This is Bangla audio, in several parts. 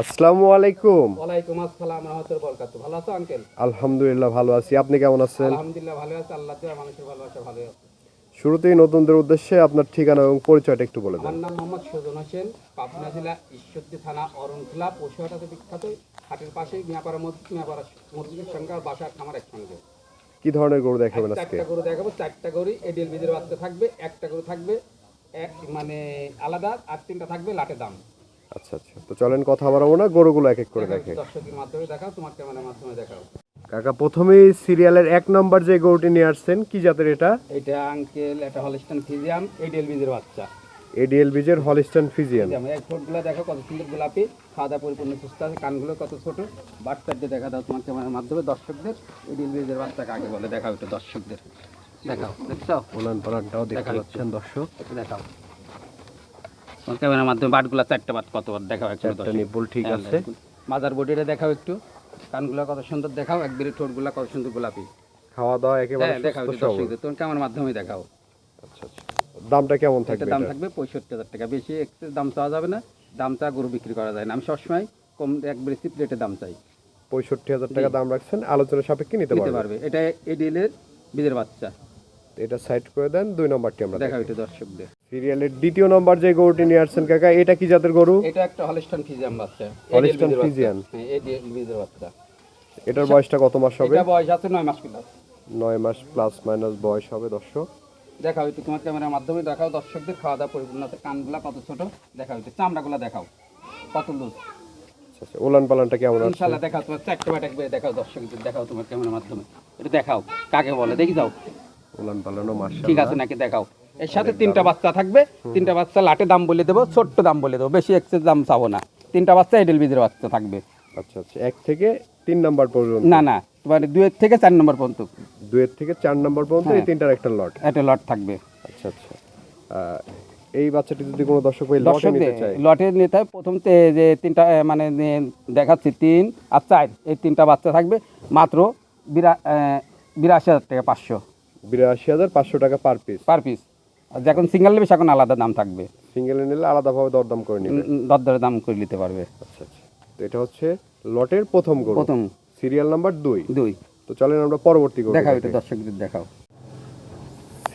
আসসালামু আলাইকুম। ওয়ালাইকুম আসসালাম ভালো আছো আঙ্কেল আলহামদুলিল্লাহ ভালো আছি। আপনি কেমন আছেন? আলহামদুলিল্লাহ ভালো আছে। আল্লাহ মানুষের ভালোবাসা ভালো আছে। শুরুতেই নতুনদের উদ্দেশ্যে আপনার ঠিকানা এবং পরিচয়টা একটু বলে দেন। আমার নাম মোহাম্মদ সুজন হোসেন পাবনা জেলা ঈশ্বরদী থানা অরণখোলা পশুহাটাতে বিখ্যাত। হাটের পাশে মিয়াপাড়া মসজিদ মিয়াপাড়া মসজিদের সঙ্গে বাসার খামার একসঙ্গে কি ধরনের গরু দেখাবেন আজকে? চারটা গরু দেখাবো চারটা গরু এডিএল বীজের বাচ্চা থাকবে একটা গরু থাকবে এক মানে আলাদা আর তিনটা থাকবে লাটে দাম। আচ্ছা আচ্ছা। তো চলেন কথা বাড়াবো না গরুগুলো এক এক করে দেখে দর্শকের মাধ্যমে দেখাও তোমার ক্যামেরার মাধ্যমে দেখাও। কাকা প্রথমেই সিরিয়ালের এক নম্বর যে গরুটি নিয়ে আসছেন কি জাতের এটা? এটা আঙ্কেল এটা হলিস্টান ফিজিয়াম এডিএল বীজের বাচ্চা। এডিএল বীজের হলিস্টান ফিজিয়ান যেমন এক ঠোঁটগুলো দেখো কত সুন্দর গোলাপি। খাওয়া পরিপূর্ণ সুস্থ আছে কানগুলো কত ছোট। বাচ্চাদের দেখা দাও তোমার ক্যামেরার মাধ্যমে। দর্শকদের ইডিল বীজের বাচ্চা কাকে বলে দেখাও একটু দর্শকদের। দেখাও দেখছ? ওলান পালানটাও দেখতে পাচ্ছেন দর্শক। দেখাও। ক্যামেরার মাধ্যমে বাটগুলো চারটা বাট কত বার দেখাও একটু। নিপুল ঠিক হ্যাঁ, আছে। মাজার বডিটা দেখাও একটু। কানগুলো কত সুন্দর দেখাও একবারে ঠোঁটগুলো কত সুন্দর গোলাপি। খাওয়া দাওয়া একেবারে হ্যাঁ দেখাও ক্যামেরার মাধ্যমে দেখাও। আচ্ছা আচ্ছা। দামটা কেমন থাকবে দাম থাকবে পঁয়ষট্টি হাজার টাকা। বেশি এক্সেস দাম চাওয়া যাবে না। দাম চা গরু বিক্রি করা যায় না। আমি সবসময় কম একবারে চিপ রেটে দাম চাই। পঁয়ষট্টি হাজার টাকা দাম রাখছেন। আলোচনা সাপেক্ষে নিতে পারবে। এটা এডিএলের বীজের বাচ্চা। এটা সাইড করে দেন দুই নম্বরটি আমরা দেখা। এটা দর্শকদের। সিরিয়ালের দ্বিতীয় নম্বর যে গরুটি নিয়ে আসছেন কাকা এটা কি জাতের গরু? এটা একটা হলিস্টান ফিজিয়াম বাচ্চা। হলিস্টান। ফিজিয়ান। হ্যাঁ এডিএল বীজের বাচ্চা। এটার বয়সটা কত মাস হবে? এটা বয়স আছে নয় মাস প্লাস নয় মাস প্লাস মাইনাস বয়স হবে দর্শক। দেখাও একটু তোমার ক্যামেরার মাধ্যমে দেখাও দর্শকদের খাওয়া দাওয়া পরিপূর্ণ আছে। কানগুলা কত ছোট? দেখাও একটু চামড়াগুলা দেখাও। কত লুজ? আচ্ছা আচ্ছা ওলান পালানটা কেমন আছে? ইনশাল্লাহ দেখাও তোমার চারটে বাট একবারে দেখাও দর্শকদের দেখাও তোমার ক্যামেরার মাধ্যমে। এটা দেখাও কাকে বলে? দেখি যাও। ওলান পালানো মাস ঠিক আছে নাকি? দেখাও। এর সাথে তিনটা বাচ্চা থাকবে। তিনটা বাচ্চা লাটে দাম বলে দেবো ছোট্ট দাম বলে দেবো। বেশি এক্সেস দাম চাবো না। তিনটা বাচ্চা এডেল বীজের বাচ্চা থাকবে। আচ্ছা আচ্ছা। এক থেকে তিন নাম্বার পর্যন্ত? না না। তোমার দুয়ের থেকে চার নম্বর পর্যন্ত। দুয়ের থেকে চার নাম্বার পর্যন্ত এই হ্যাঁ। তিনটার একটা লট একটা লট থাকবে। আচ্ছা আচ্ছা। এই বাচ্চাটি যদি কোনো দর্শক ওই লটে নিতে চায়? লটে নিতে হয় প্রথম যে তিনটা মানে দেখাচ্ছি তিন আর চার। এই তিনটা বাচ্চা থাকবে মাত্র বিরা বিরাশি হাজার টাকা পাঁচশো। বিরাশি হাজার পাঁচশো টাকা পার পিস পার পিস আর যখন সিঙ্গেল নেবে সেখন আলাদা দাম থাকবে। সিঙ্গেল নিলে আলাদাভাবে দরদাম করে নিবে। দরদরে দাম করে নিতে পারবে। আচ্ছা আচ্ছা। তো এটা হচ্ছে লটের প্রথম গরু। প্রথম। সিরিয়াল নাম্বার দুই। দুই। তো চলেন আমরা পরবর্তী গরু দেখাও এটা দর্শকদের দেখাও।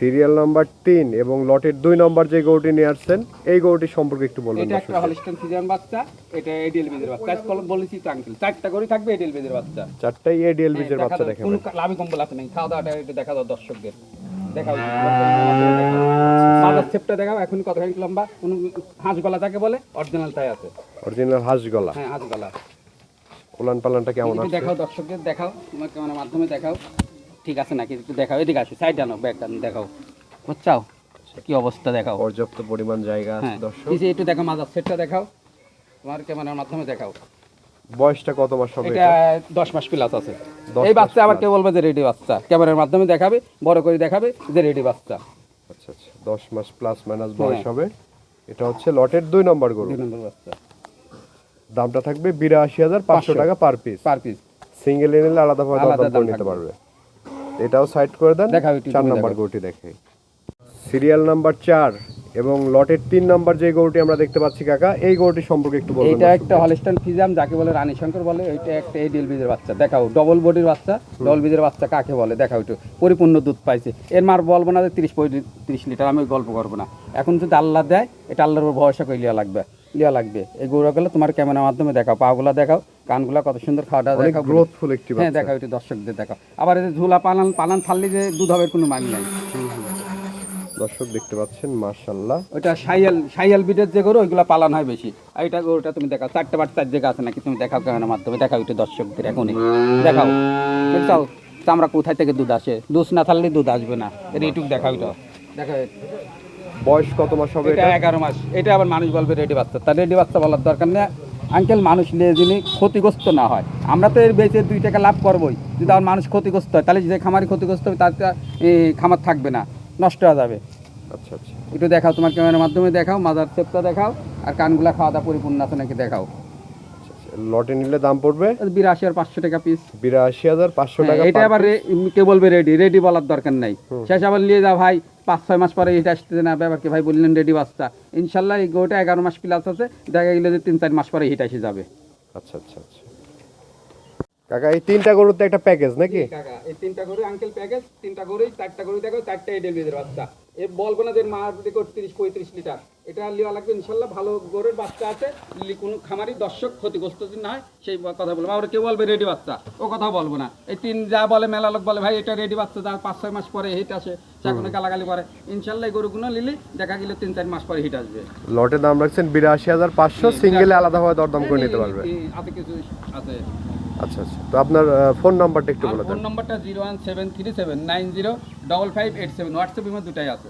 সিরিয়াল নাম্বার তিন এবং লটের দুই নম্বর যে গরুটি নিয়ে আসছেন এই গরুটি সম্পর্কে একটু বলবেন এটা একটা হলিস্টান ফিজিয়ান বাচ্চা এটা এডিএল বেজের বাচ্চা। আজ কলম বলেছি তো আঙ্কেল চারটা করে থাকবে এডিএল বেজের বাচ্চা। চারটাই এডিএল বীজের দেখা বাচ্চা দেখেন কোনো লাভি কম্বল আছে খাওয়া দাওয়াটা একটু দেখা দাও দর্শকদের। দেখাও মাদার ছেপটা দেখাও। এখন কতখানি লম্বা? কোন হাঁস গলা যাকে বলে অরিজিনাল তাই আছে। অরিজিনাল হাঁস গলা হ্যাঁ হাঁস গলা উলান পালানটা কেমন আছে দেখাও দর্শকদের দেখাও। তোমার ক্যামেরার মাধ্যমে দেখাও। ঠিক আছে নাকি? একটু দেখাও এদিকে আসো সাইড আনো ব্যাগ দেখাও। বুঝছাও? কি অবস্থা দেখাও। পর্যাপ্ত পরিমাণ জায়গা আছে হ্যাঁ। দর্শক। এই যে একটু দেখো মাদার সেটটা দেখাও। তোমার ক্যামেরার মাধ্যমে দেখাও। বয়সটা কত মাস হবে এটা এটা? দশ মাস প্লাস আছে। এই বাচ্চা আবার কে বলবে যে রেডি বাচ্চা? ক্যামেরার মাধ্যমে দেখাবে বড় করে দেখাবে যে রেডি বাচ্চা। আচ্ছা আচ্ছা দশ মাস প্লাস মাইনাস বয়স হবে। এটা হচ্ছে লটের দুই নম্বর গরু। দুই নম্বর বাচ্চা। দামটা থাকবে বিরাশি হাজার পাঁচশো টাকা per piece per piece single নিলে আলাদা দরদাম দাম নিতে পারবে। এটাও সাইড করে দেন। চার নাম্বার। গরুটি দেখে। সিরিয়াল নাম্বার চার এবং লটের তিন নাম্বার যে গরুটি আমরা দেখতে পাচ্ছি কাকা এই গরুটি সম্পর্কে একটু বলবেন এটা একটা হলিস্টান ফিজাম যাকে বলে রানী শঙ্কর বলে এটা একটা এডিএল বীজের বাচ্চা। দেখাও ডবল বডির বাচ্চা ডবল বীজের বাচ্চা কাকে বলে? দেখাও একটু পরিপূর্ণ দুধ পাইছে। এর মার বলব না যে তিরিশ তিরিশ লিটার আমি গল্প করব না। এখন যদি আল্লাহ দেয় এটা আল্লাহর উপর ভরসা করে লিয়া লাগবে লিয়া লাগবে। এই গরুগুলো তোমার ক্যামেরার মাধ্যমে দেখাও পাগুলা দেখাও। কানগুলা কত সুন্দর গ্রোথফুল একটি হ্যাঁ দেখাও একটু দর্শকদের দেখাও। আবার এই যে ঝুলা পালান পালান থাললে যে দুধ হবে কোনো মানে নাই। দর্শক দেখতে পাচ্ছেন মার্শাল্লাহ সাইয়াল সাইয়াল বিটের যে গরু ওইগুলো পালান হয় বেশি। আর এটা গরুটা তুমি দেখাও চারটে বার চার জায়গা আছে নাকি? তুমি দেখাও মাধ্যমে দেখাও একটু দর্শকদের এখনই। দেখাও। দেখছাও চামড়া কোথায় থেকে দুধ আসে? দুধ না থাকলে দুধ আসবে না। এটা এইটুক দেখাও এটা। দেখাও বয়স কত মাস হবে এটা এটা? এগারো মাস। এটা আবার মানুষ বলবে রেডি বাচ্চা। তার রেডি বাচ্চা বলার দরকার নেই আঙ্কেল মানুষ নিয়ে যিনি ক্ষতিগ্রস্ত না হয়। আমরা তো এর বেঁচে দুই টাকা লাভ করবোই। যদি আমার মানুষ ক্ষতিগ্রস্ত হয় তাহলে যে খামারি ক্ষতিগ্রস্ত হবে তার খামার থাকবে না। নষ্ট হয়ে যাবে। আচ্ছা আচ্ছা। একটু দেখাও তোমার ক্যামেরার মাধ্যমে দেখাও মাদার চেপটা দেখাও আর কানগুলা খাওয়া দাওয়া পরিপূর্ণ আছে নাকি দেখাও। আচ্ছা, আচ্ছা। লটে নিলে দাম পড়বে? বিরাশি আর পাঁচশো টাকা পিস বিরাশি হাজার পাঁচশো টাকা এটা আবার কে বলবে রেডি রেডি বলার দরকার নাই। শেষ আবার নিয়ে যা ভাই। পাঁচ ছয় মাস পরে এটা আসতে না ব্যাপারকে ভাই বললেন রেডি বাচ্চা। ইনশাল্লাহ এই গোটা এগারো মাস প্লাস আছে দেখা গেলে যে তিন চার মাস পরে হিট এসে যাবে। আচ্ছা আচ্ছা আচ্ছা। কাকা এই তিনটা গরুর তো একটা প্যাকেজ নাকি? কাকা এই তিনটা গরু আঙ্কেল প্যাকেজ তিনটা গরুই চারটা গরু দেখো চারটা এডেল বিদের বাচ্চা। এ বলব না যে মার দেখো তিরিশ পঁয়ত্রিশ লিটার। এটা লিওয়া লাগবে ইনশাল্লাহ ভালো গরুর বাচ্চা আছে। কোনো খামারি দর্শক ক্ষতিগ্রস্ত যদি না হয় সেই কথা বলব। আবার কেউ বলবে রেডি বাচ্চা ও কথা বলব না। এই তিন যা বলে মেলা লোক বলে ভাই এটা রেডি বাচ্চা যা পাঁচ ছয় মাস পরে হিট আসে চাকুনে গালাগালি করে। ইনশাল্লাহ এই গরুগুলো নিলি দেখা গেলে তিন চার মাস পরে হিট আসবে। লটে দাম রাখছেন বিরাশি হাজার পাঁচশো সিঙ্গেলে আলাদাভাবে দরদাম করে নিতে পারবে। আছে কিছু আছে। আচ্ছা আচ্ছা। তো আপনার ফোন নাম্বারটা একটু বলে ফোন দেন নম্বরটা zero one seven three seven nine zero double five eight seven হোয়াটসঅ্যাপের দুটাই আছে।